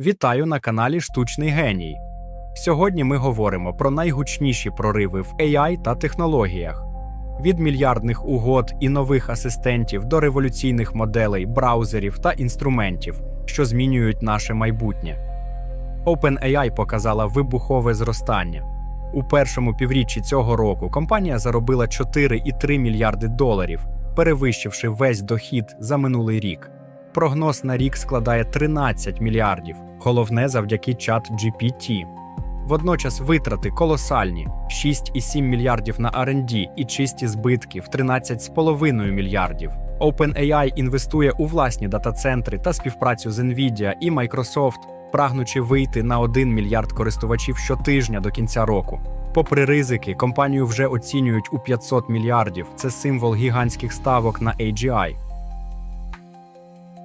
Вітаю на каналі Штучний Геній. Сьогодні ми говоримо про найгучніші прориви в AI та технологіях. Від мільярдних угод і нових асистентів до революційних моделей, браузерів та інструментів, що змінюють наше майбутнє. OpenAI показала вибухове зростання. У першому півріччі цього року компанія заробила 4,3 мільярди доларів, перевищивши весь дохід за минулий рік. Прогноз на рік складає 13 мільярдів, головне завдяки чат GPT. Водночас витрати колосальні 6,7 мільярдів на R&D і чисті збитки в 13,5 мільярдів. OpenAI інвестує у власні дата-центри та співпрацю з Nvidia і Microsoft, прагнучи вийти на 1 мільярд користувачів щотижня до кінця року. Попри ризики, компанію вже оцінюють у 500 мільярдів. Це символ гігантських ставок на AGI.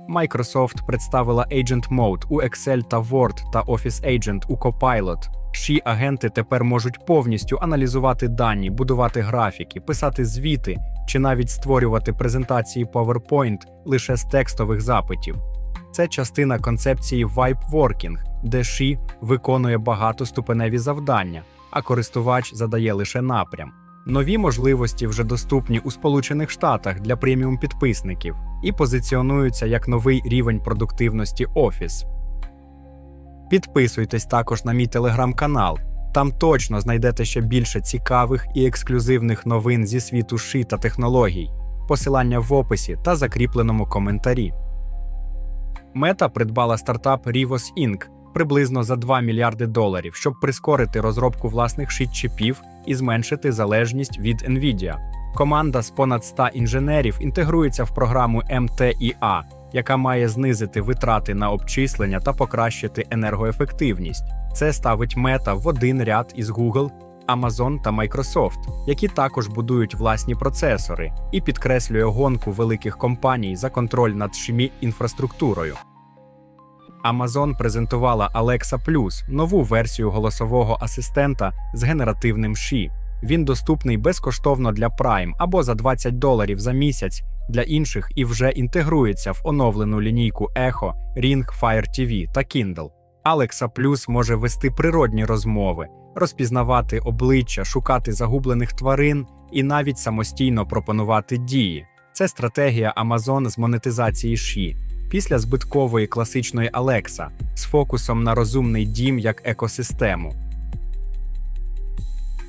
Microsoft представила Agent Mode у Excel та Word та Office Agent у Copilot. Ші агенти тепер можуть повністю аналізувати дані, будувати графіки, писати звіти чи навіть створювати презентації PowerPoint лише з текстових запитів. Це частина концепції Vibe Working, де Ші виконує багатоступеневі завдання, а користувач задає лише напрям. Нові можливості вже доступні у Сполучених Штатах для преміум підписників і позиціонуються як новий рівень продуктивності Office. Підписуйтесь також на мій телеграм-канал. Там точно знайдете ще більше цікавих і ексклюзивних новин зі світу ши та технологій. Посилання в описі та закріпленому коментарі. Мета придбала стартап Rivos Inc. приблизно за 2 мільярди доларів, щоб прискорити розробку власних шит-чіпів і зменшити залежність від Nvidia. Команда з понад 100 інженерів інтегрується в програму MTIA, яка має знизити витрати на обчислення та покращити енергоефективність. Це ставить мета в один ряд із Google, Amazon та Microsoft, які також будують власні процесори, і підкреслює гонку великих компаній за контроль над шмі інфраструктурою. Amazon презентувала Alexa Plus – нову версію голосового асистента з генеративним ші. Він доступний безкоштовно для Prime або за 20 доларів за місяць для інших і вже інтегрується в оновлену лінійку Echo, Ring, Fire TV та Kindle. Alexa Plus може вести природні розмови, розпізнавати обличчя, шукати загублених тварин і навіть самостійно пропонувати дії. Це стратегія Amazon з монетизації ші після збиткової класичної Alexa з фокусом на розумний дім як екосистему.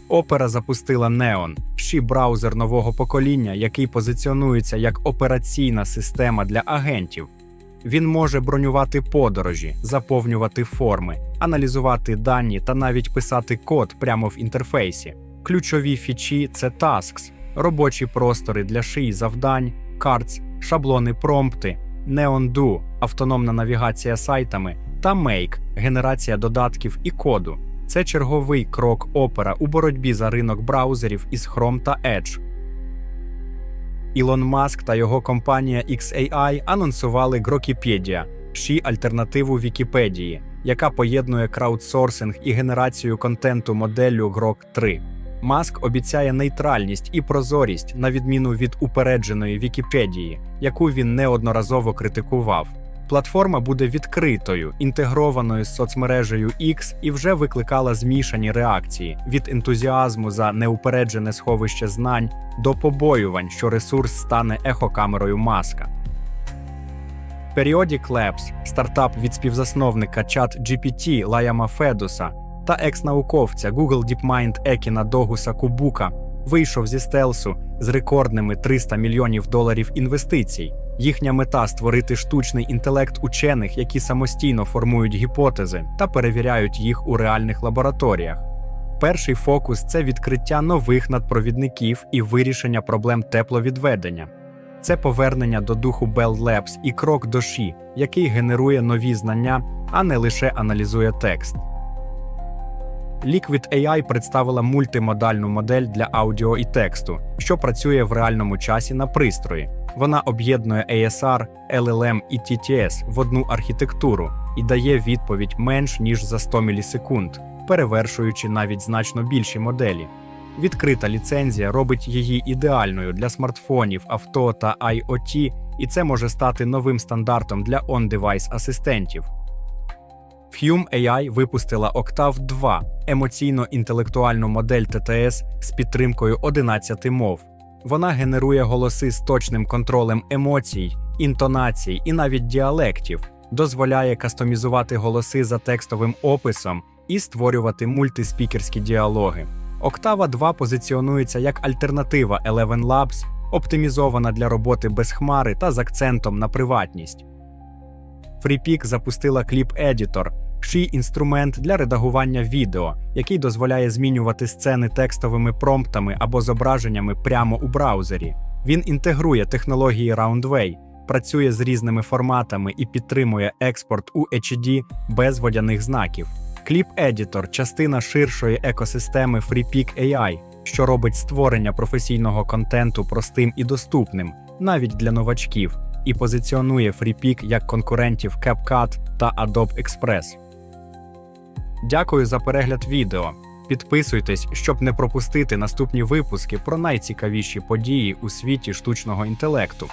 Опера запустила Neon – ші браузер нового покоління, який позиціонується як операційна система для агентів. Він може бронювати подорожі, заповнювати форми, аналізувати дані та навіть писати код прямо в інтерфейсі. Ключові фічі це Tasks, робочі простори для шиї завдань, Cards, шаблони промпти, Neon Do – автономна навігація сайтами та Make – генерація додатків і коду. Це черговий крок Opera у боротьбі за ринок браузерів із Chrome та Edge. Ілон Маск та його компанія XAI анонсували Grokpedia – ші альтернативу Вікіпедії, яка поєднує краудсорсинг і генерацію контенту моделлю Grok 3. Маск обіцяє нейтральність і прозорість на відміну від упередженої Вікіпедії, яку він неодноразово критикував. Платформа буде відкритою, інтегрованою з соцмережею X і вже викликала змішані реакції від ентузіазму за неупереджене сховище знань до побоювань, що ресурс стане ехокамерою маска. Periodic Labs – стартап від співзасновника ChatGPT Лаяма Федуса та екс-науковця Google DeepMind Екіна Догуса Кубука вийшов зі стелсу з рекордними 300 мільйонів доларів інвестицій. Їхня мета створити штучний інтелект учених, які самостійно формують гіпотези та перевіряють їх у реальних лабораторіях. Перший фокус це відкриття нових надпровідників і вирішення проблем тепловідведення. Це повернення до духу Bell Labs і крок до ші, який генерує нові знання, а не лише аналізує текст. Liquid AI представила мультимодальну модель для аудіо і тексту, що працює в реальному часі на пристрої. Вона об'єднує ASR, LLM і TTS в одну архітектуру і дає відповідь менш ніж за 100 мілісекунд, перевершуючи навіть значно більші моделі. Відкрита ліцензія робить її ідеальною для смартфонів, авто та IoT, і це може стати новим стандартом для on-device асистентів. Hume AI випустила Octave 2 емоційно-інтелектуальну модель ТТС з підтримкою 11 мов. Вона генерує голоси з точним контролем емоцій, інтонацій і навіть діалектів, дозволяє кастомізувати голоси за текстовим описом і створювати мультиспікерські діалоги. Octava 2 позиціонується як альтернатива Eleven Labs, оптимізована для роботи без хмари та з акцентом на приватність. FreePic запустила Clip Editor – ший інструмент для редагування відео, який дозволяє змінювати сцени текстовими промптами або зображеннями прямо у браузері. Він інтегрує технології Roundway, працює з різними форматами і підтримує експорт у HD без водяних знаків. Clip Editor – частина ширшої екосистеми FreePic AI, що робить створення професійного контенту простим і доступним, навіть для новачків, і позиціонує FreePic як конкурентів CapCut та Adobe Express. Дякую за перегляд відео. Підписуйтесь, щоб не пропустити наступні випуски про найцікавіші події у світі штучного інтелекту.